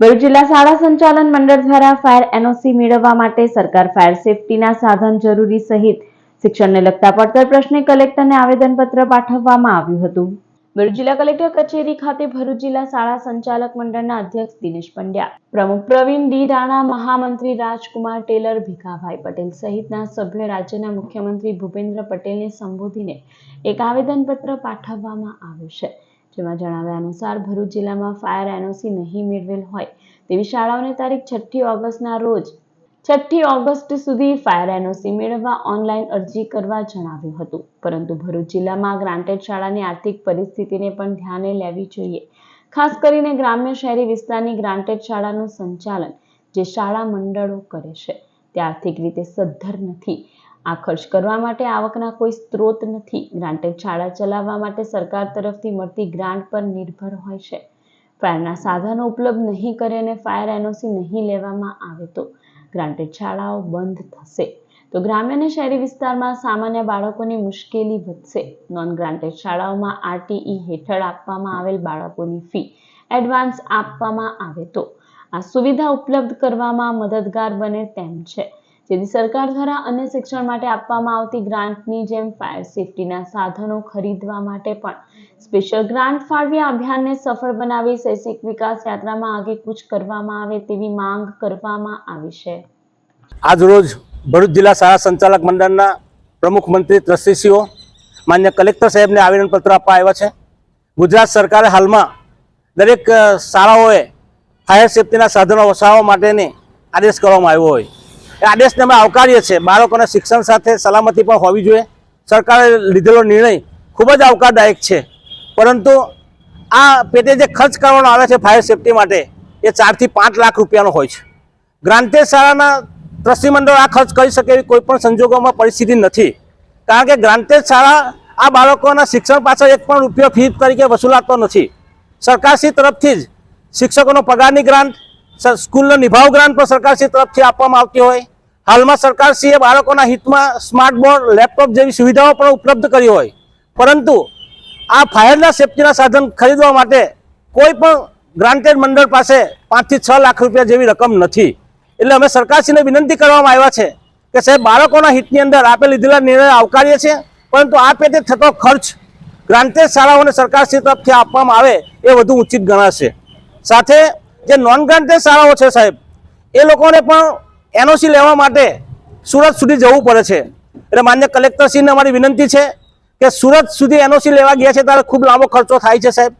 ભરૂચ જિલ્લા શાળા સંચાલન મંડળ દ્વારા ફાયર એનઓસી મેળવવા માટે સરકાર ફાયર સેફટીના સાધન જરૂરી સહિત શિક્ષણને લગતા પડતર પ્રશ્ને કલેક્ટરને આવેદનપત્ર પાઠવવામાં આવ્યું હતું. ભરૂચ જિલ્લા કલેક્ટર કચેરી ખાતે ભરૂચ જિલ્લા શાળા સંચાલક મંડળના અધ્યક્ષ દિનેશ પંડ્યા, પ્રમુખ પ્રવીણ ડી રાણા, મહામંત્રી રાજકુમાર ટેલર, ભીખાભાઈ પટેલ સહિતના સભ્યો, રાજ્યના મુખ્યમંત્રી ભૂપેન્દ્ર પટેલને સંબોધીને એક આવેદનપત્ર પાઠવવામાં આવ્યું છે. જેમાં જણાવ્યા અનુસાર ભરૂચ જિલ્લામાં ફાયર એનઓસી નહીં મેળવેલ હોય તેવી શાળાઓને તારીખ છઠ્ઠી ઓગસ્ટના રોજ, છઠ્ઠી ઓગસ્ટ સુધી ફાયર એનઓસી મેળવવા ઓનલાઈન અરજી કરવા જણાવ્યું હતું. પરંતુ ભરૂચ જિલ્લામાં ગ્રાન્ટેડ શાળાની આર્થિક પરિસ્થિતિને પણ ધ્યાને લેવી જોઈએ. ખાસ કરીને ગ્રામ્ય શહેરી વિસ્તારની ગ્રાન્ટેડ શાળાનું સંચાલન જે શાળા મંડળો કરે છે. તે આર્થિક રીતે સદ્ધર નથી. આ ખર્ચ કરવા માટે આવકના કોઈ સ્ત્રોત નથી. ગ્રાન્ટેડ શાળા ચલાવવા માટે સરકાર તરફથી મળતી ગ્રાન્ટ પર નિર્ભર હોય છે. ફાયરના સાધનો ઉપલબ્ધ નહીં કરે અને ફાયર એનઓસી નહીં લેવામાં આવે તો ગ્રાન્ટેડ શાળાઓ બંધ થશે. તો ગ્રામ્ય અને શહેરી વિસ્તારમાં સામાન્ય બાળકોની મુશ્કેલી વધશે. નોન ગ્રાન્ટેડ શાળાઓમાં આરટીઈ હેઠળ આપવામાં આવેલ બાળકોની ફી એડવાન્સ આપવામાં આવે તો આ સુવિધા ઉપલબ્ધ કરવામાં મદદગાર બને તેમ છે. જેથી સરકાર દ્વારા અન્ય શિક્ષણ માટે આપવામાં આવતી ગ્રાન્ટની જેમ ફાયર સેફટીના સાધનો ખરીદવા માટે પણ સ્પેશિયલ ગ્રાન્ટ ફાળવી અભિયાનને સફળ બનાવી શૈક્ષિક વિકાસ યાત્રામાં આગે કૂચ કરવામાં આવે તેવી માંગ કરવામાં આવી છે. આજરોજ ભરૂચ જિલ્લા શાળા સંચાલક મંડળના પ્રમુખ મંત્રી ટ્રસ્ટીશ્રીઓ માન્ય કલેક્ટર સાહેબને આવેદનપત્ર આપવા આવ્યા છે. ગુજરાત સરકારે હાલમાં દરેક શાળાઓએ ફાયર સેફટીના સાધનો વસાવવા માટેની આદેશ કરવામાં આવ્યો હોય. એ આદેશને અમે આવકારીએ છીએ. બાળકોને શિક્ષણ સાથે સલામતી પણ હોવી જોઈએ. સરકારે લીધેલો નિર્ણય ખૂબ જ આવકારદાયક છે. પરંતુ આ પેટે જે ખર્ચ કરવાનો આવે છે ફાયર સેફટી માટે, એ ચારથી પાંચ લાખ રૂપિયાનો હોય છે. ગ્રાન્ટેજ શાળાના ટ્રસ્ટીમંડળ આ ખર્ચ કરી શકે એવી કોઈપણ સંજોગોમાં પરિસ્થિતિ નથી. કારણ કે ગ્રાન્ટેજ શાળા આ બાળકોના શિક્ષણ પાછળ એક પણ રૂપિયો ફી તરીકે વસૂલાતો નથી. સરકારશ્રી તરફથી જ શિક્ષકોનો પગારની ગ્રાન્ટ સ્કૂલનો નિભાવ ગ્રાન્ટ પણ સરકારશ્રી તરફથી આપવામાં આવતી હોય. હાલમાં સરકારશ્રીએ બાળકોના હિતમાં સ્માર્ટ બોર્ડ, લેપટોપ જેવી સુવિધાઓ પણ ઉપલબ્ધ કરી હોય. પરંતુ આ ફાયરના સેફટીના સાધન ખરીદવા માટે કોઈ પણ ગ્રાન્ટેડ મંડળ પાસે પાંચથી છ લાખ રૂપિયા જેવી રકમ નથી. એટલે અમે સરકારશ્રીને વિનંતી કરવામાં આવ્યા છે કે સાહેબ, બાળકોના હિતની અંદર આપે લીધેલા નિર્ણય આવકારીએ છીએ, પરંતુ આ પેટે થતો ખર્ચ ગ્રાન્ટેડ શાળાઓને સરકારશ્રી તરફથી આપવામાં આવે એ વધુ ઉચિત ગણાશે. સાથે જે નોન ગ્રાન્ટેડ શાળાઓ છે સાહેબ, એ લોકોને પણ એનઓસી લેવા માટે સુરત સુધી જવું પડે છે. એટલે માન્ય કલેક્ટરશ્રીને અમારી વિનંતી છે કે સુરત સુધી એનઓસી લેવા ગયા છે, ત્યારે ખૂબ લાંબો ખર્ચો થાય છે સાહેબ.